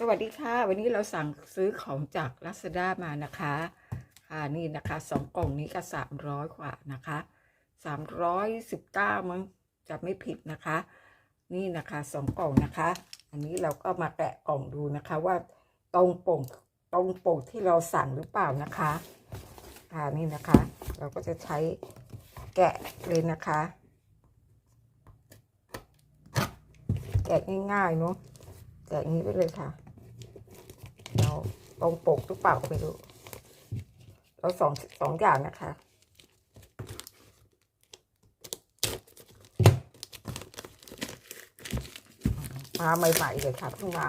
สวัสดีค่ะ วันนี้เราสั่งซื้อของจาก Lazada มานะคะค่ะนี่นะคะสองกล่องนี้ก็สามร้อยกว่านะคะสามร้อยสิบเก้ามั้งจะไม่ผิดนะคะ นี่นะคะสองกล่องนะคะ อันนี้เราก็มาแกะกล่องดูนะคะว่าตรงปกตรงปกที่เราสั่งหรือเปล่านะคะค่ะนี่นะคะ เราก็จะใช้แกะเลยนะคะ แกะง่ายๆเนาะแกะงนี้ไปเลยค่ะ ตรงปกหรือเปล่าก็ไม่รู้เราสองสองอย่างนะคะมาใหม่ๆเลยค่ะเพิ่งมา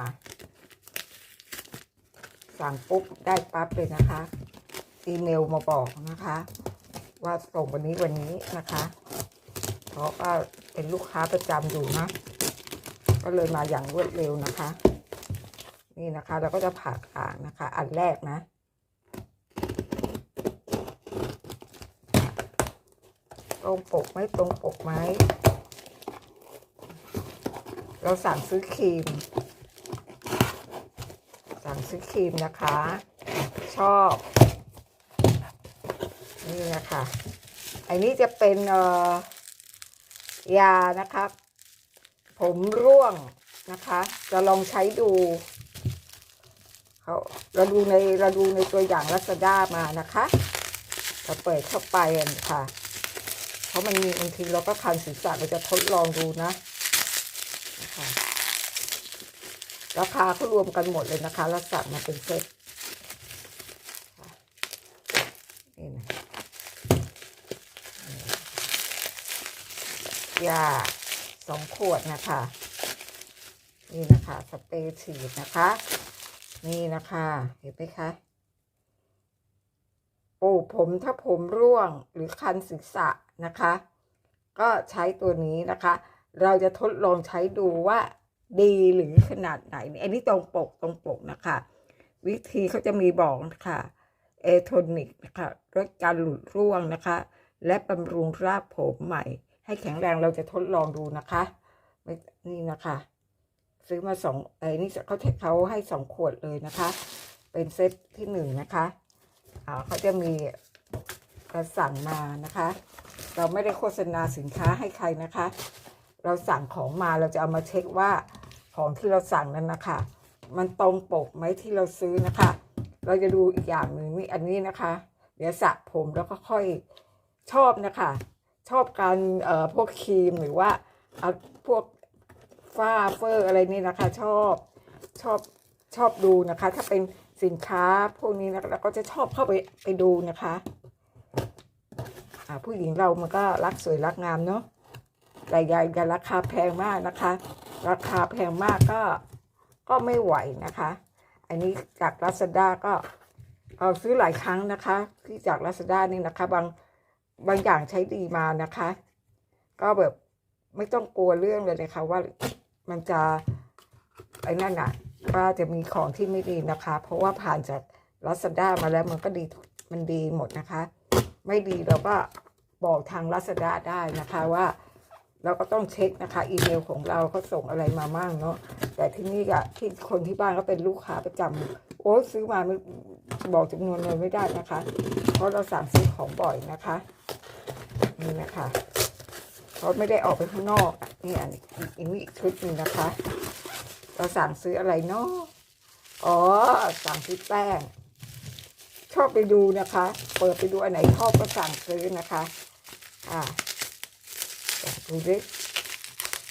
สั่งปุ๊บได้ปั๊บเลยนะคะ อีเมลมาบอกนะคะ ว่าส่งวันนี้วันนี้นะคะ เพราะว่าเป็นลูกค้าประจำอยู่นะ ก็เลยมาอย่างรวดเร็วนะคะ นี่นะคะ เราก็จะผ่าอ่างนะคะ อันแรกนะ ตรงปกไหมตรงปกไหมเราสั่งซื้อครีม สั่งซื้อครีมนะคะ ชอบ นี่นะคะอันนี้จะเป็นเอ่อยานะครับผมร่วงนะคะ จะลองใช้ดู เขาเราดูในเราดูในตัวอย่างรัศดามานะคะเราเปิดเข้าไปค่ะ เพราะมันมีบางทีเราก็คันศีรษะเราจะทดลองดูนะนะคะราคาเขารวมกันหมดเลยนะคะแล้วสั่งมาเป็นเซ็ตนี่นะยาสองขวดนะคะ นี่นะคะ สเปรย์ฉีดนะคะ นี่นะคะเห็นไหมคะโอ้ผมถ้าผมร่วงหรือคันศีรษะนะคะ ก็ใช้ตัวนี้นะคะ เราจะทดลองใช้ดูว่าดีหรือขนาดไหน อันนี้ตรงปกตรงปกนะคะ วิธีเขาจะมีบอกนะคะเอโทนิกนะคะลดการหลุดร่วงนะคะ และบำรุงรากผมใหม่ ให้แข็งแรงเราจะทดลองดูนะคะ นี่นะคะ ซื้อมาสองไอ้นี่เขาเขาให้สองขวดเลยนะคะ เป็นเซตที่หนึ่งนะคะเขาจะมีกระสั่งมานะคะ เราไม่ได้โฆษณาสินค้าให้ใครนะคะ เราสั่งของมาเราจะเอามาเช็คว่าของที่เราสั่งนั้นนะคะ มันตรงปกไหมที่เราซื้อนะคะ เราจะดูอีกอย่างหนึ่งนี่อันนี้นะคะ เดี๋ยวสระผมแล้วก็ค่อยชอบนะคะ ชอบการเอ่อพวกครีมหรือว่าเอาพวก ฝ้าเฟอร์อะไรนี่นะคะ ชอบชอบชอบดูนะคะ ถ้าเป็นสินค้าพวกนี้นะเราก็จะชอบเข้าไปไปดูนะคะอ่าผู้หญิงเรามันก็รักสวยรักงามเนาะแต่ใหญ่แต่ราคาแพงมากนะคะ ราคาแพงมากก็ก็ไม่ไหวนะคะ อันนี้จากลาซาด้าก็เอาซื้อหลายครั้งนะคะ ที่จากลาซาด้านี่นะคะ บางบางอย่างใช้ดีมานะคะ ก็แบบไม่ต้องกลัวเรื่องเลยนะคะว่า มันจะไอ้นั่นน่ะว่าจะมีของที่ไม่ดีนะคะ เพราะว่าผ่านจากลาซาด้ามาแล้วมันก็ดีมันดีหมดนะคะ ไม่ดีเราก็บอกทางลาซาด้าได้นะคะว่าเราก็ต้องเช็คนะคะ อีเมลของเราเขาส่งอะไรมามั่งเนาะแต่ที่นี่อะที่คนที่บ้านก็เป็นลูกค้าประจำโอ้ซื้อมาไม่บอกจำนวนเลยไม่ได้นะคะ เพราะเราสั่งซื้อของบ่อยนะคะนี่นะคะ เขาไม่ได้ออกไปข้างนอก นี่อันอีกอีกชุดหนึงนะคะ เราสั่งซื้ออะไรเนาะอ๋อ สั่งซื้อแป้ง ชอบไปดูนะคะ เปิดไปดูอันไหนชอบก็สั่งซื้อนะคะ อ่าดูดิ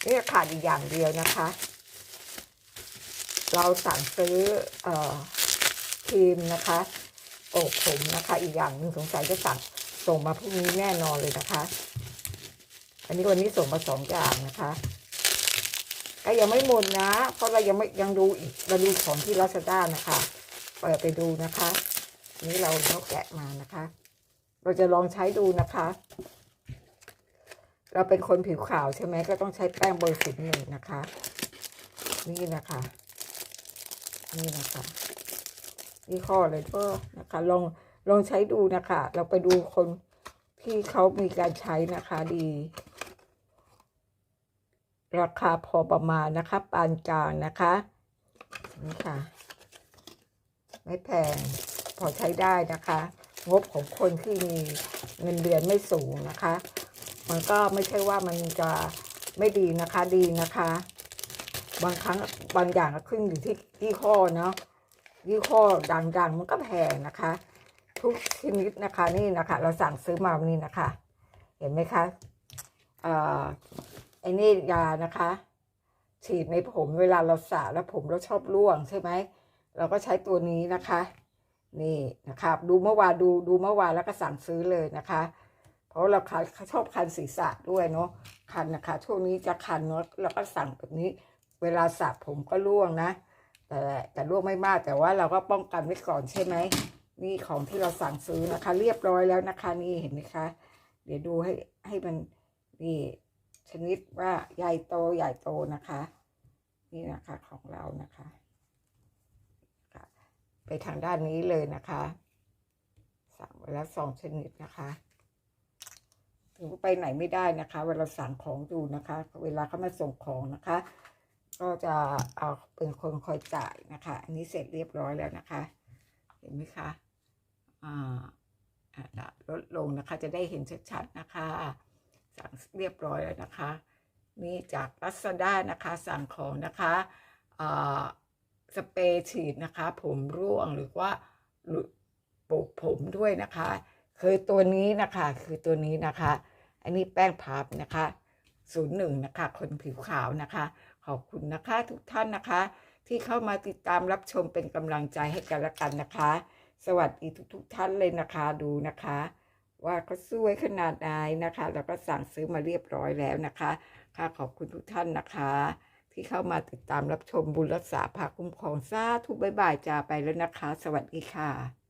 นี่ขาดอีกอย่างเดียวนะคะ เราสั่งซื้อเอ่อครีมนะคะโอบผมนะคะ อีกอย่างหนึ่งสงสัยจะสั่งส่งมาพรุ่งนี้แน่นอนเลยนะคะ อันนี้วันนี้ส่งมาสองอย่างนะคะก็ยังไม่หมดนะ เพราะเรายังไม่ยังดูอีกเราดูของที่ลาซาด้านะคะเปิดไปดูนะคะ นี่เราเขาแกะมานะคะ เราจะลองใช้ดูนะคะ เราเป็นคนผิวขาวใช่ไหมก็ต้องใช้แป้งเบอร์สิบหนึ่งนะคะ นี่นะคะ นี่นะคะนี่ข้อเลยก็นะคะลองลองใช้ดูนะคะ เราไปดูคนที่เขามีการใช้นะคะดี ราคาพอประมาณนะคะปานกลางนะคะนี่ค่ะ ไม่แพงพอใช้ได้นะคะ งบของคนที่มีเงินเดือนไม่สูงนะคะ มันก็ไม่ใช่ว่ามันจะไม่ดีนะคะดีนะคะ บางครั้งบางอย่างก็ขึ้นอยู่ที่ยี่ห้อเนาะยี่ห้อดังๆมันก็แพงนะคะ ทุกชนิดนะคะนี่นะคะ เราสั่งซื้อมาวันนี้นะคะ เห็นไหมคะเอ่อ ไอ้นี่ยานะคะ ฉีดในผมเวลาเราสระแล้วผมเราชอบร่วงใช่ไหมเราก็ใช้ตัวนี้นะคะ นี่นะครับดูเมื่อวานดูดูเมื่อวานแล้วก็สั่งซื้อเลยนะคะ เพราะเราคันชอบคันศีรษะด้วยเนาะคันนะคะช่วงนี้จะคันเนาะเราก็สั่งแบบนี้ เวลาสระผมก็ร่วงนะ แต่แต่ร่วงไม่มากแต่ว่าเราก็ป้องกันไว้ก่อนใช่ไหมนี่ของที่เราสั่งซื้อนะคะ เรียบร้อยแล้วนะคะ นี่เห็นไหมคะ เดี๋ยวดูให้ให้มันนี่ ชนิดว่าใหญ่โตใหญ่โตนะคะ นี่นะคะของเรานะคะไปทางด้านนี้เลยนะคะสั่งไว้แล้วสองชนิดนะคะถึงไปไหนไม่ได้นะคะ เวลาสั่งของดูนะคะ เวลาเขามาส่งของนะคะ ก็จะเอาเป็นคนคอยจ่ายนะคะ อันนี้เสร็จเรียบร้อยแล้วนะคะ เห็นไหมคะอ่าลดลงนะคะจะได้เห็นชัดๆนะคะ สั่งเรียบร้อยแล้วนะคะ นี่จากลัสด้านะคะสั่งของนะคะสเปรย์ฉีดนะคะ ผมร่วงหรือว่าหลุดปลูกผมด้วยนะคะ คือตัวนี้นะคะคือตัวนี้นะคะ อันนี้แป้งพับนะคะศูนย์หนึ่งนะคะ คนผิวขาวนะคะ ขอบคุณนะคะทุกท่านนะคะ ที่เข้ามาติดตามรับชมเป็นกำลังใจให้กันและกันนะคะ สวัสดีทุกๆทท่านเลยนะคะดูนะคะ ว่าเขาสวยขนาดไหนนะคะ แล้วก็สั่งซื้อมาเรียบร้อยแล้วนะคะ ค่ะขอบคุณทุกท่านนะคะ ที่เข้ามาติดตามรับชมบุญรักษาภาคคุ้มครองซาทุกบ๊ายบายจาไปแล้วนะคะ สวัสดีค่ะ